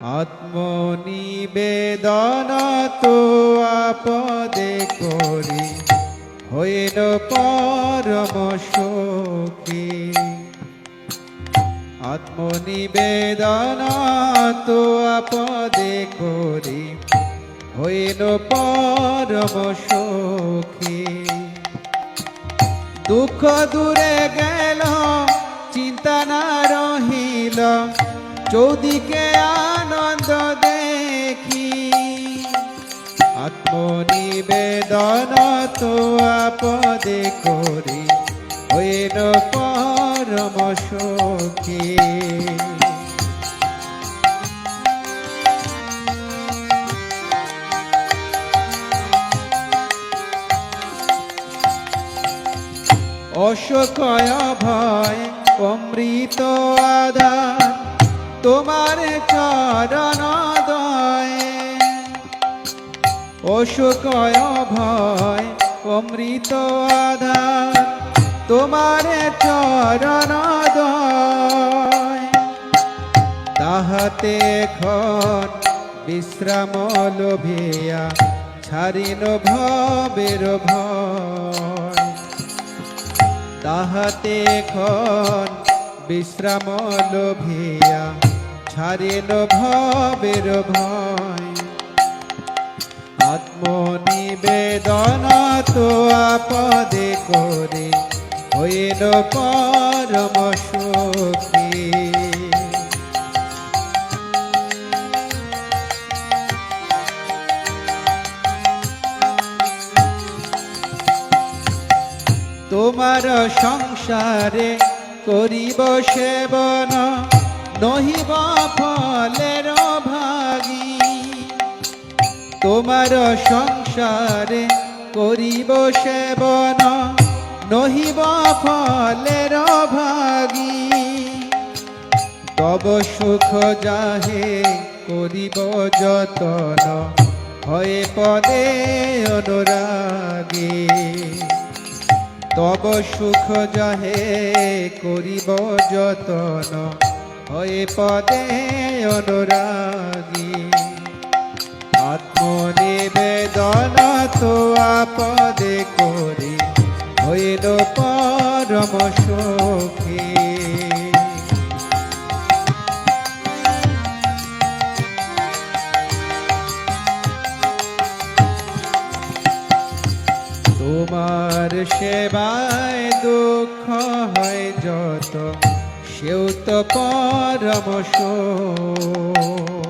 আত্মনিবেদন তো আপদে করি, হইল পরম সখী। আত্মনিবেদন তো আপদে করি, হইল পরম সখী। দুঃখ দূরে গেল, চিন্তা না রহিল চৌদিকে আনন্দ আত্মনিবেদন তো আপদে করি হইল পরম সখী। অশোকয় ভয় অমৃত আধার তোমার চরণ অশোকয় ভয় অমৃত আধার, তোমার চরণ তাহাতে খন বিশ্রাম লোভিয়া ছাড়িল ভবের ভয়। তাহাতে খন বিশ্রাম লোভিয়া ছাড়িল ভবের ভয়। তো আপদে করে হইল পরম সুখী। তোমার সংসারে করিব সেবন, নহিব ফলের ভাগী তোমার সংসারে করিব সেবন, নহিব ফলের ভাগী। তব সুখ যাহে করিব যতন, হয়ে পদে অনুরাগী। তব সুখ যাহে করিব যতন, হয়ে পদে অনুরাগী। আত্মনিবেদন তো আপদে করি, হইল পরম সুখী তোমার সেবায় দুঃখ হয় যত, সেও তো পরম সুখ।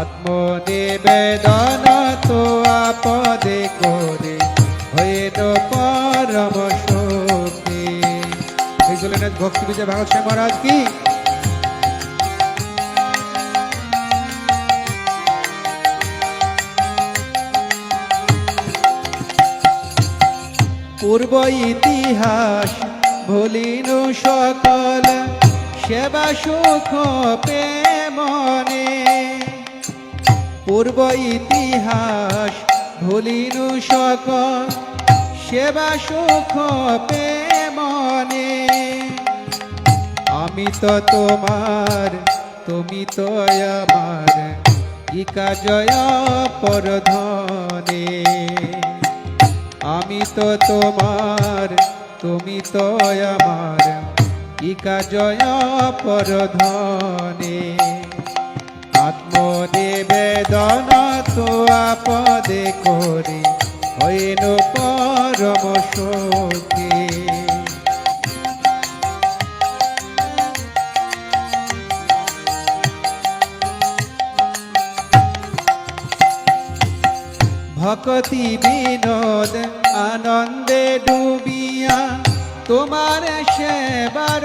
আত্মনিবেদন তো আপদে করে হইল পরম সুখী এই ভক্তি বিজয় মহারাজ কি? পূর্ব ইতিহাস ভুলিনু সকল, সেবা সুখ প্রেমনে পূর্ব ইতিহাস ভুলিনু সকল সেবা সুখ প্রেমনে। আমি তো তোমার, তুমি তো আমার ইকা জয় পরধনে। আমি তো তোমার, তুমি তো আমার ইকা জয় পরধনে। আত্মনিবেদন তো আপদে করি হইল পরম সুখী। ভকতি বিনোদ আনন্দে ডুবিয়া তোমার সেবার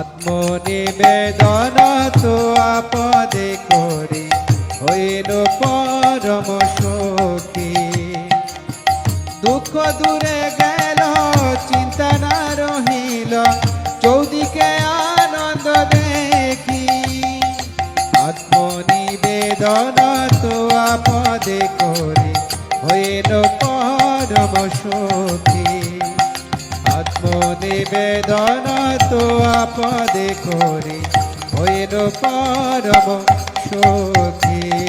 আত্মনিবেদন তো আপদে করে, হইল পরম সখী। দুঃখ দূরে গেল, চিন্তা না রহিল, চৌদিকে আনন্দ দেখি। আত্মনিবেদন তো আপদে করে, হইল পরম সখী। আত্মনিবেদন তো আপদে করে। হইল পারব সখী।